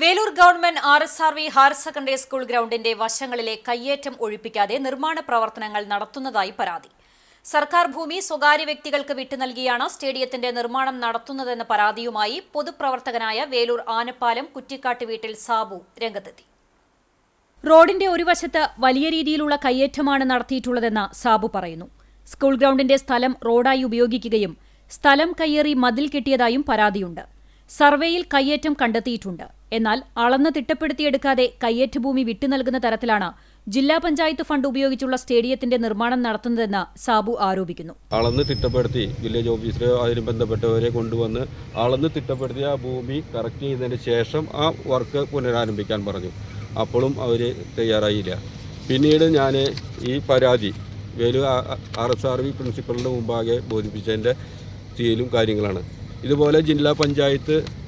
Velur government R S R V higher secondary school ഗ്രൗണ്ടിന്റെ വശങ്ങളിലെ കയ്യേറ്റം ഒഴിപ്പിക്കാതെ നിർമ്മാണ പ്രവർത്തനങ്ങൾ നടത്തുന്നതായി പരാതി. സർക്കാർ ഭൂമി സ്വകാര്യ വ്യക്തികൾക്ക് വിട്ടു നൽകിയാണ് സ്റ്റേഡിയത്തിന്റെ നിർമ്മാണം നടത്തുന്നതെന്ന പരാതിയുമായി പൊതുപ്രവർത്തകനായ വേലൂർ ആനപ്പാലം കുറ്റിക്കാട്ട് വീട്ടിൽ സാബു രംഗത്തെത്തി. റോഡിന്റെ ഒരു വശത്ത് വലിയ രീതിയിലുള്ള കയ്യേറ്റമാണ് നടത്തിയിട്ടുള്ളതെന്ന് സാബു പറയുന്നു. സ്കൂൾ ഗ്രൗണ്ടിന്റെ സ്ഥലം റോഡായി ഉപയോഗിക്കുകയും സ്ഥലം കയ്യേറി മതിൽ കെട്ടിയതായും പരാതിയുണ്ട്. സർവേയിൽ കയ്യേറ്റം കണ്ടെത്തിയിട്ടുണ്ട്. എന്നാൽ അളന്ന് തിട്ടപ്പെടുത്തിയെടുക്കാതെ കയ്യേറ്റ ഭൂമി വിട്ടുനൽകുന്ന തരത്തിലാണ് ജില്ലാ പഞ്ചായത്ത് ഫണ്ട് ഉപയോഗിച്ചുള്ള സ്റ്റേഡിയത്തിന്റെ നിർമ്മാണം നടത്തുന്നതെന്ന് സാബു ആരോപിക്കുന്നു. അളന്ന് തിട്ടപ്പെടുത്തി വില്ലേജ് ഓഫീസറെ അതിന് ബന്ധപ്പെട്ടവരെ കൊണ്ടുവന്ന് അളന്ന് തിട്ടപ്പെടുത്തിയ ഭൂമി കറക്റ്റ് ചെയ്തതിന് ശേഷം ആ വർക്ക് പുനരാരംഭിക്കാൻ പറഞ്ഞു. അപ്പോഴും അവർ തയ്യാറായില്ല. പിന്നീട് ഞാൻ ഈ പരാതി Velu R S R V പ്രിൻസിപ്പളിന്റെ മുമ്പാകെ ബോധിപ്പിച്ചതിന്റെ തീയിലും കാര്യങ്ങളാണ്. ഇതുപോലെ ജില്ലാ പഞ്ചായത്ത് പഞ്ചായ-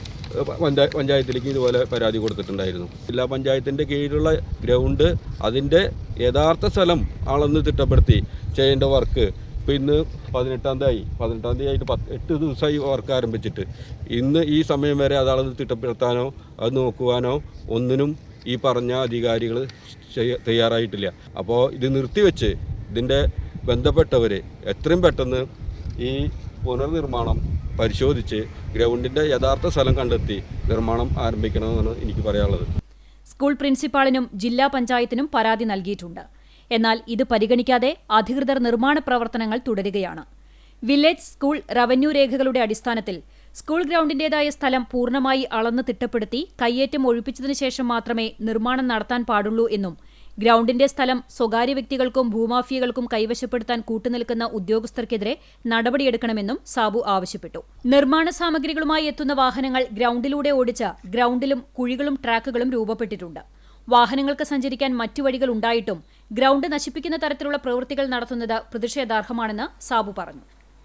പഞ്ചായത്തിലേക്ക് ഇതുപോലെ പരാതി കൊടുത്തിട്ടുണ്ടായിരുന്നു. ജില്ലാ പഞ്ചായത്തിന്റെ കീഴിലുള്ള ഗ്രൗണ്ട് അതിന്റെ യഥാർത്ഥ സ്ഥലം അളന്ന് തിട്ടപ്പെടുത്തി ചെയ്യേണ്ട വർക്ക് ഇപ്പോൾ ഇന്ന് പതിനെട്ടാം തീയതി പതിനെട്ടാം തീയതി ആയിട്ട് പത്ത് എട്ട് ദിവസമായി വർക്ക് ആരംഭിച്ചിട്ട്. ഇന്ന് ഈ സമയം വരെ അത് അളന്ന് തിട്ടപ്പെടുത്താനോ അത് നോക്കുവാനോ ഒന്നിനും ഈ പറഞ്ഞ അധികാരികൾ തയ്യാറായിട്ടില്ല. അപ്പോൾ ഇത് നിർത്തിവെച്ച് ഇതിന്റെ ബന്ധപ്പെട്ടവർ എത്രയും പെട്ടെന്ന് ഈ പുനർനിർമ്മാണം പരിശോധിച്ച് ഗ്രൗണ്ടിന്റെ യഥാർത്ഥ സ്ഥലം കണ്ടെത്തി നിർമ്മാണം ആരംഭിക്കണമെന്നാണ് എനിക്ക് പറയാനുള്ളത്. സ്കൂൾ പ്രിൻസിപ്പാളിനും ജില്ലാ പഞ്ചായത്തിനും പരാതി നൽകിയിട്ടുണ്ട്. എന്നാൽ ഇത് പരിഗണിക്കാതെ അധികൃതർ നിർമ്മാണ പ്രവർത്തനങ്ങൾ തുടരുകയാണ്. വില്ലേജ് സ്കൂൾ റവന്യൂ രേഖകളുടെ അടിസ്ഥാനത്തിൽ സ്കൂൾ ഗ്രൗണ്ടിന്റേതായ സ്ഥലം പൂർണമായി അളന്ന് തിട്ടപ്പെടുത്തി കയ്യേറ്റം ഒഴിപ്പിച്ചതിനു ശേഷം മാത്രമേ നിർമ്മാണം നടത്താൻ പാടുള്ളൂ എന്നും ഗ്രൗണ്ടിന്റെ സ്ഥലം സ്വകാര്യ വ്യക്തികൾക്കും ഭൂമാഫിയകൾക്കും കൈവശപ്പെടുത്താൻ കൂട്ടുനിൽക്കുന്ന ഉദ്യോഗസ്ഥർക്കെതിരെ നടപടിയെടുക്കണമെന്നും സാബു ആവശ്യപ്പെട്ടു. നിർമ്മാണ സാമഗ്രികളുമായി എത്തുന്ന വാഹനങ്ങൾ ഗ്രൗണ്ടിലൂടെ ഓടിച്ച ഗ്രൗണ്ടിലും കുഴികളും ട്രാക്കുകളും രൂപപ്പെട്ടിട്ടുണ്ട്. വാഹനങ്ങൾക്ക് സഞ്ചരിക്കാൻ മറ്റു വഴികൾ ഉണ്ടായിട്ടും ഗ്രൗണ്ട് നശിപ്പിക്കുന്ന തരത്തിലുള്ള പ്രവൃത്തികൾ നടത്തുന്നത് പ്രതിഷേധാർഹമാണെന്ന് സാബു പറഞ്ഞു.